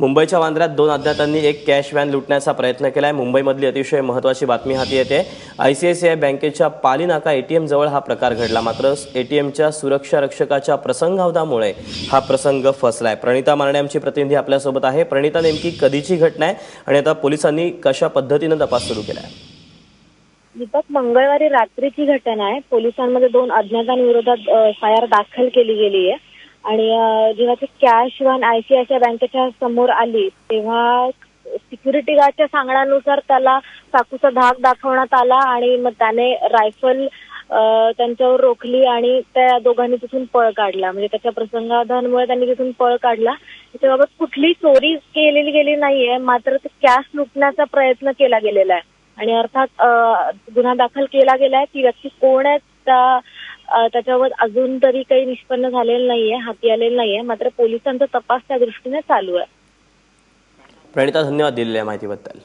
मुंबईच्या वांद्र्यात दोन अज्ञातांनी एक कॅश व्हॅन लुटण्याचा प्रयत्न केला आहे मुंबईमधली अतिशय महत्वाची बातमी हाती येते. आयसीआयसीआय बँकेच्या पाली नाका एटीएम जवळ हा प्रकार घडला. मात्र एटीएमच्या सुरक्षा रक्षकाच्या प्रसंगावधामुळे हा प्रसंग फसलाय. प्रणिता मारणे आमची प्रतिनिधी आपल्यासोबत आहे. प्रणिता नेमकी कधीची घटना आहे आणि आता पोलिसांनी कशा पद्धतीनं तपास सुरू केलाय? दीपक मंगळवारी रात्रीची घटना आहे. पोलिसांमध्ये दोन अज्ञातांविरोधात फायर दाखल केली गेली आहे आणि जेव्हा ते कॅश वन आयसीआयसीआय बँकेच्या समोर आली तेव्हा सिक्युरिटी गार्डच्या सांगण्यानुसार त्याला चाकूचा धाक दाखवण्यात आला आणि मग त्याने रायफल त्यांच्यावर रोखली आणि त्या दोघांनी तिथून पळ काढला. म्हणजे त्याच्या प्रसंगाधानमुळे त्यांनी तिथून पळ काढला. त्याच्याबाबत कुठली चोरी केलेली गेली नाहीये मात्र ते कॅश लुटण्याचा प्रयत्न केला गेलेला आहे. आणि अर्थात गुन्हा दाखल केला गेलाय. ती व्यक्ती कोण आहे? त्या त्याच्यावर अजून तरी काही निष्पन्न झालेलं नाहीये हाती आलेलं नाहीये. मात्र पोलिसांचा तपास त्या दृष्टीने चालू आहे. प्रणिता धन्यवाद दिलेल्या माहितीबद्दल.